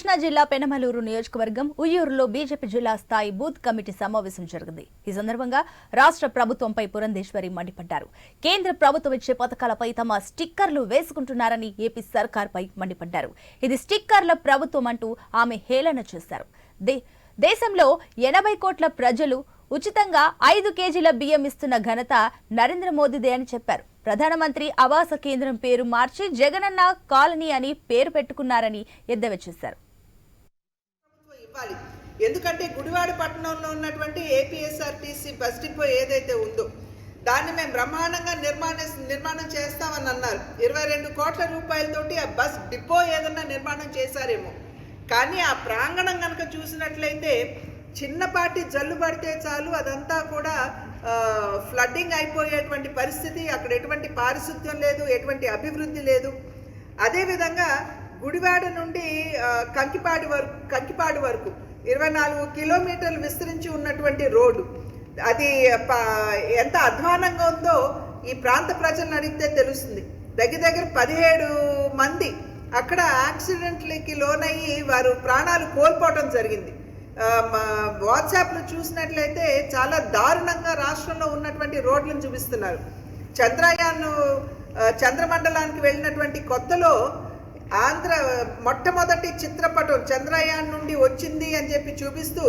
కృష్ణా జిల్లా పెనమలూరు నియోజకవర్గం ఉయ్యూరులో బీజేపీ జిల్లా స్థాయి బూత్ కమిటీ సమావేశం జరిగింది. ఈ సందర్భంగా రాష్ట్ర ప్రభుత్వంపై పురంధేశ్వరి మండిపడ్డారు. కేంద్ర ప్రభుత్వం ఇచ్చే పథకాలపై తమ స్టిక్కర్లు వేసుకుంటున్నారని ఏపీ సర్కార్పై మండిపడ్డారు. ఇది స్టిక్కర్ల ప్రభుత్వం అంటూ ఆమె హేళన చేశారు. దే- దేశంలో ఎనభై కోట్ల ప్రజలు ఉచితంగా ఐదు కేజీల బియ్యం ఇస్తున్న ఘనత నరేంద్ర మోదీదే అని చెప్పారు. ప్రధానమంత్రి ఆవాస కేంద్రం పేరు మార్చి జగనన్న కాలనీ అని పేరు పెట్టుకున్నారని ఎద్దేవా చేశారు. ఇవ్వాలి ఎందుకంటే గుడివాడ పట్టణంలో ఉన్నటువంటి ఏపీఎస్ఆర్టీసీ బస్ డిపో ఏదైతే ఉందో దాన్ని మేము బ్రహ్మాండంగా నిర్మాణ నిర్మాణం చేస్తామని అన్నారు. ఇరవై రెండు కోట్ల రూపాయలతోటి ఆ బస్ డిపో ఏదన్నా నిర్మాణం చేశారేమో. కానీ ఆ ప్రాంగణం కనుక చూసినట్లయితే చిన్నపాటి జల్లు పడితే చాలు అదంతా కూడా ఫ్లడ్డింగ్ అయిపోయేటువంటి పరిస్థితి. అక్కడ ఎటువంటి పారిశుద్ధ్యం లేదు ఎటువంటి అభివృద్ధి లేదు. అదేవిధంగా గుడివాడ నుండి కంకిపాడు కంకిపాడి వరకు కంకిపాడు వరకు ఇరవై నాలుగు కిలోమీటర్లు విస్తరించి ఉన్నటువంటి రోడ్డు. అది ఎంత అధ్వానంగా ఉందో ఈ ప్రాంత ప్రజలను అడిగితే తెలుస్తుంది. దగ్గర దగ్గర పదిహేడు మంది అక్కడ యాక్సిడెంట్లకి లోనయ్యి వారు ప్రాణాలు కోల్పోవడం జరిగింది. మా వాట్సాప్లో చూసినట్లయితే చాలా దారుణంగా రాష్ట్రంలో ఉన్నటువంటి రోడ్లను చూపిస్తున్నారు. చంద్రయాన్ చంద్రమండలానికి వెళ్ళినటువంటి కొత్తలో ఆంధ్ర మొట్టమొదటి చిత్రపటం చంద్రయాన్ నుండి వచ్చింది అని చెప్పి చూపిస్తూ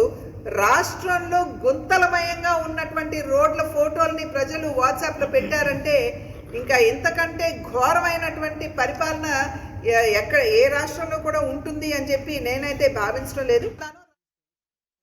రాష్ట్రంలో గుంతలమయంగా ఉన్నటువంటి రోడ్ల ఫోటోల్ని ప్రజలు వాట్సాప్లో పెట్టారంటే ఇంకా ఇంతకంటే ఘోరమైనటువంటి పరిపాలన ఎక్కడ ఏ రాష్ట్రంలో కూడా ఉంటుంది అని చెప్పి నేనైతే భావించడం లేదు.